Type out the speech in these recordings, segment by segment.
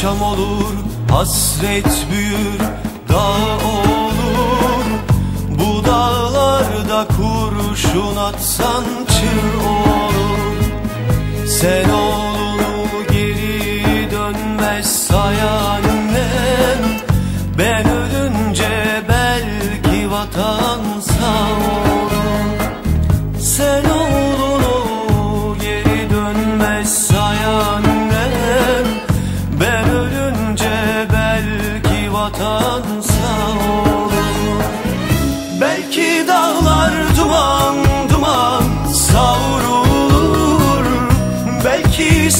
Akşam olur hasret büyür dağ olur. Bu dağlarda kurşun atsan çığ olur. Sen oğlunu geri dönmez sayan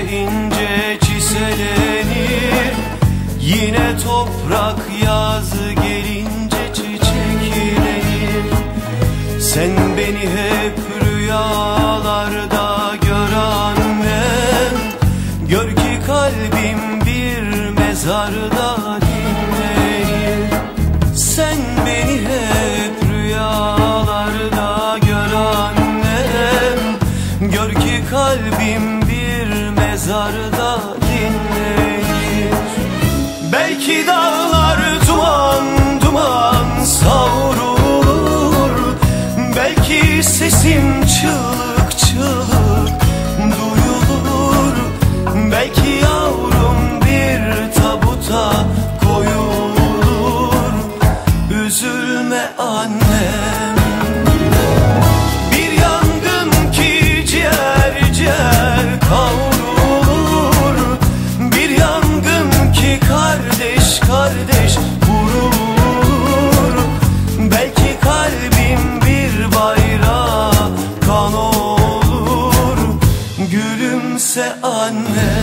ince çiselenir Yine toprak yazı gelince çiçeklenir. Sen beni hep rüyalarda gör annem Gör ki kalbim bir mezarda Üzülme annem. Bir yangın ki ciğer ciğer kavrulur. Bir yangın ki kardeş kardeş vurur Belki kalbim bir bayrağa kan olur. Gülümse anne